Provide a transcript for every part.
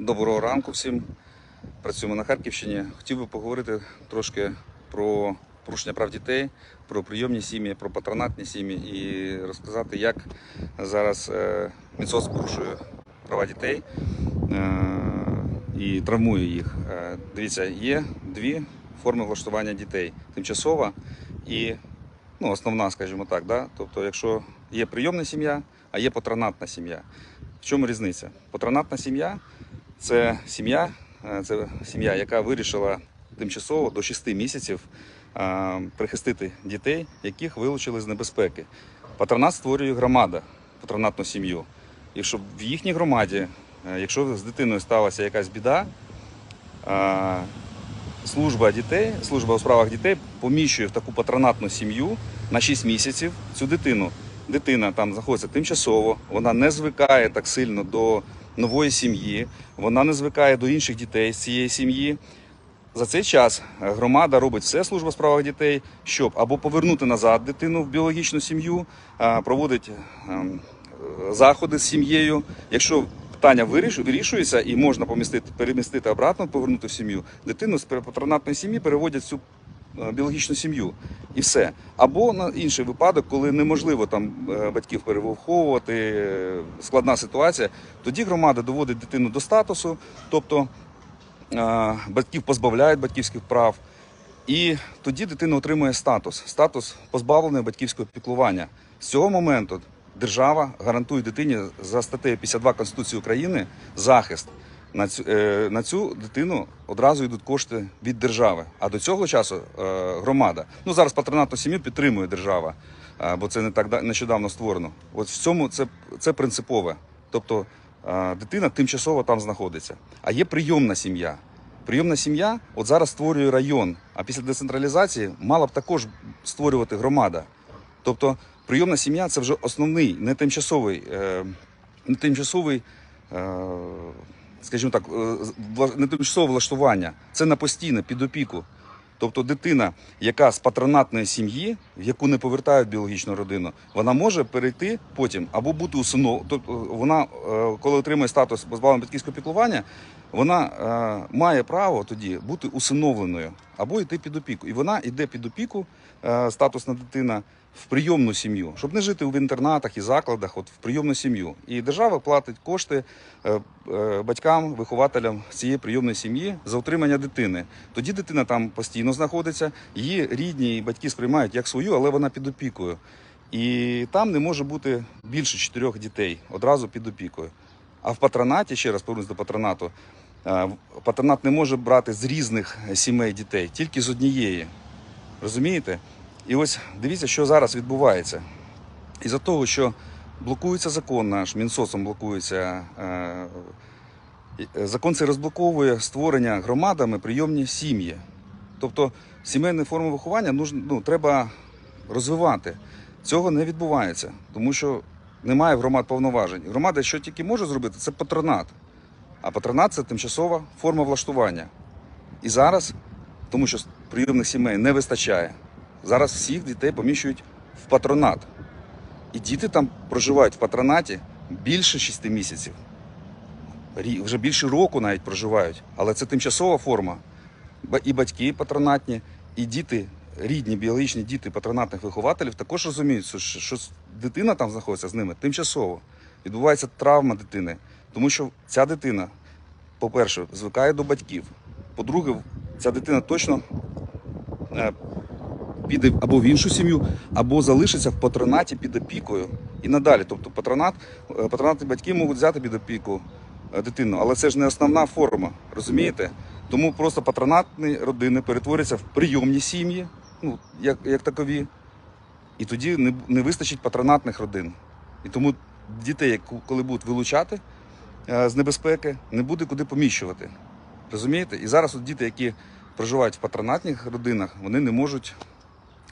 Доброго ранку всім. Працюємо на Харківщині. Хотів би поговорити трошки про порушення прав дітей, про прийомні сім'ї, про патронатні сім'ї і розказати, як зараз е, Мінсоц порушує права дітей е, і травмує їх. Е, Дивіться, є дві форми влаштування дітей: тимчасова і ну, основна, скажімо так. Да? Тобто, якщо є прийомна сім'я, а є патронатна сім'я. В чому різниця? Патронатна сім'я це сім'я, е, це сім'я, яка вирішила тимчасово до 6 місяців е, прихистити дітей, яких вилучили з небезпеки. Патронат створює громада, патронатну сім'ю. І щоб в їхній громаді, е, якщо з дитиною сталася якась біда, служба дітей, служба у справах дітей поміщує в таку патронатну сім'ю на 6 місяців цю дитину. Дитина там знаходиться тимчасово, вона не звикає так сильно до нової сім'ї, вона не звикає до інших дітей з цієї сім'ї. За цей час громада робить все служба у справах дітей, щоб або повернути назад дитину в біологічну сім'ю, проводить ем, заходи з сім'єю. Якщо питання виріш- вирішується і можна помістити, перемістити обратно, повернути в сім'ю, дитину з патронатної сім'ї переводять цю біологічну сім'ю і все. Або на інший випадок, коли неможливо там е, батьків перевиховувати, е, складна ситуація, тоді громада доводить дитину до статусу, тобто е, батьків позбавляють батьківських прав. І тоді дитина отримує статус, статус позбавленої батьківського піклування. З цього моменту держава гарантує дитині за статтею 52 Конституції України захист. На цю, е, на цю дитину одразу йдуть кошти від держави. А до цього часу е, громада. Ну зараз патронатну сім'ю підтримує держава, е, бо це не так да- нещодавно створено. От в цьому це, це принципове. Тобто е, дитина тимчасово там знаходиться. А є прийомна сім'я. Прийомна сім'я от зараз створює район, а після децентралізації мала б також створювати громада. Тобто прийомна сім'я це вже основний, не тимчасовий, е, не тимчасовий, е, скажімо так, е, не тимчасове влаштування. Це на постійне під опіку. Тобто дитина, яка з патронатної сім'ї, в яку не повертають біологічну родину, вона може перейти потім або бути усинов... Тобто вона, е, коли отримує статус позбавлення батьківського піклування, вона е, має право тоді бути усиновленою або йти під опіку. І вона йде під опіку, е, статусна дитина, в прийомну сім'ю, щоб не жити в інтернатах і закладах, от в прийомну сім'ю. І держава платить кошти е, е, батькам, вихователям цієї прийомної сім'ї за утримання дитини. Тоді дитина там постійно знаходиться, її рідні і батьки сприймають як свою, але вона під опікою. І там не може бути більше чотирьох дітей одразу під опікою. А в патронаті, ще раз повернусь до патронату, е, патронат не може брати з різних сімей дітей, тільки з однієї. Розумієте? І ось дивіться, що зараз відбувається. Із-за того, що блокується закон наш, Мінсоцом блокується. е, е, Закон цей розблоковує створення громадами прийомні сім'ї. Тобто сімейні форми виховання ну, треба розвивати. Цього не відбувається, тому що немає громад повноважень. Громада, що тільки може зробити, це патронат. А патронат це тимчасова форма влаштування. І зараз, тому що прийомних сімей не вистачає, зараз всіх дітей поміщують в патронат. І діти там проживають в патронаті більше 6 місяців. Вже більше року навіть проживають. Але це тимчасова форма. І батьки патронатні, і діти, рідні біологічні діти патронатних вихователів також розуміють, що, дитина там знаходиться з ними тимчасово. Відбувається травма дитини. Тому що ця дитина, по-перше, звикає до батьків. По-друге, ця дитина точно е, піде або в іншу сім'ю, або залишиться в патронаті під опікою і надалі. Тобто патронат, е, патронатні батьки можуть взяти під опіку е, дитину, але це ж не основна форма, розумієте? Тому просто патронатні родини перетворяться в прийомні сім'ї, ну, як, як такові, і тоді не, не вистачить патронатних родин. І тому дітей, коли будуть вилучати е, з небезпеки, не буде куди поміщувати. Розумієте? І зараз от діти, які проживають в патронатних родинах, вони не можуть.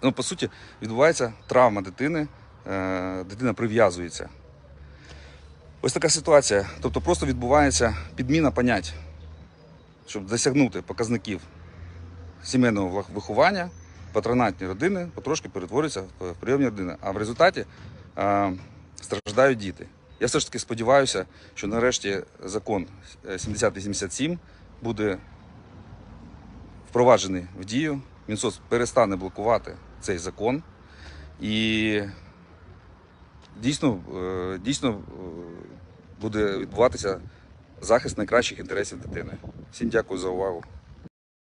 Ну, по суті, відбувається травма дитини, е, дитина прив'язується. Ось така ситуація. Тобто просто відбувається підміна понять, щоб досягнути показників сімейного виховання, патронатні родини потрошки перетворюються в прийомні родини. А в результаті е, страждають діти. Я все ж таки сподіваюся, що нарешті закон е, 7087 буде впроваджений в дію. Мінсоц перестане блокувати цей закон і дійсно, е, дійсно е, буде відбуватися захист найкращих інтересів дитини. Всім дякую за увагу.